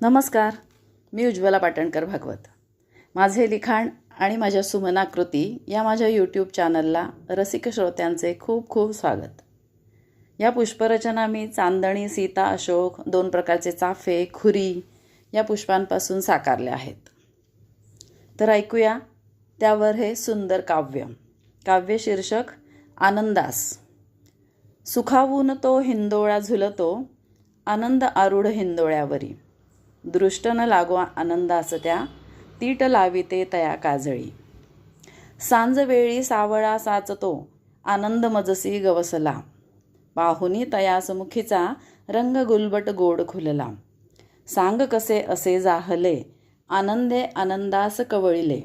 नमस्कार मी उज्ज्वला पाटणकर भागवत. माझे लिखाण आणि माझ्या सुमनाकृती या माझ्या यूट्यूब चॅनलला रसिक श्रोत्यांचे खूप खूप स्वागत. या पुष्परचना मी चांदणी सीता अशोक दोन प्रकारचे चाफे खुरी या पुष्पांपासून साकारल्या आहेत. तर ऐकूया त्यावर हे सुंदर काव्य. काव्य शीर्षक आनंदास. सुखावून तो हिंदोळा झुलतो आनंद आरूढ हिंदोळ्यावरी. दृष्ट न लागो आनंदास त्या तीट लाविते तया काजळी. सांजवेळी सावळा साचतो आनंद मजसी गवसला. पाहुनी तयास मुखीचा रंग गुलबट गोड खुलला. सांग कसे असे जाहले आनंदे आनंदास कवळिले.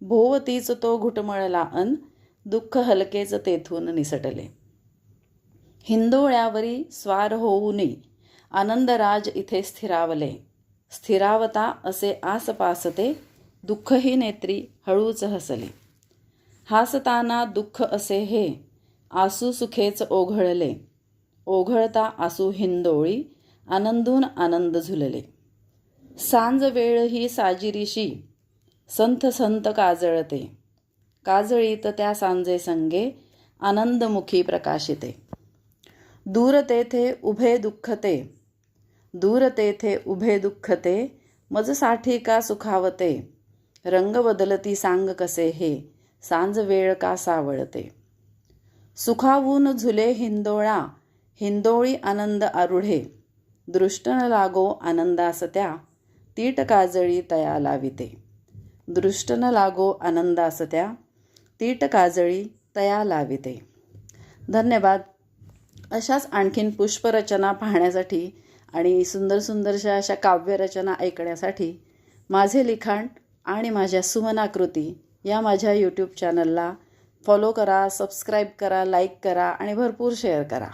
भोवतीच तो घुटमळला अन दुःख हलकेच तेथून निसटले. हिंदोळ्यावरी स्वार होऊनी आनंदराज इथे स्थिरावले. स्थिरावता असे आसपासते दुःखही नेत्री हळूच हसले. हासताना दुःख असे हे आसू सुखेच ओघळले. ओघळता आसू हिंदोळी आनंदून आनंद झुलले. सांज वेळ ही साजिरीशी संथ संत काजळते. काजळीत त्या सांजे संगे आनंदमुखी प्रकाशिते. दूर तेथे उभे दुःखते. दूर तेथे उभे दुःखते मजसाठी का सुखावते? रंग बदलती सांग कसे हे? सांज वेळ का सावळते? सुखावून झुले हिंदोळा हिंदोळी आनंद आरुढे. दृष्टन लागो आनंदास त्या तीट काजळी तया लाविते. दृष्ट न लागो आनंदास त्या तीट काजळी तया लाविते. धन्यवाद. अशाच आणखीन पुष्परचना पाहण्यासाठी आणि सुंदर सुंदरशा अशा काव्यरचना ऐकण्यासाठी माझे लिखाण आणि माझ्या सुमनाकृती या माझ्या यूट्यूब चॅनलला फॉलो करा सबस्क्राईब करा लाईक करा आणि भरपूर शेअर करा.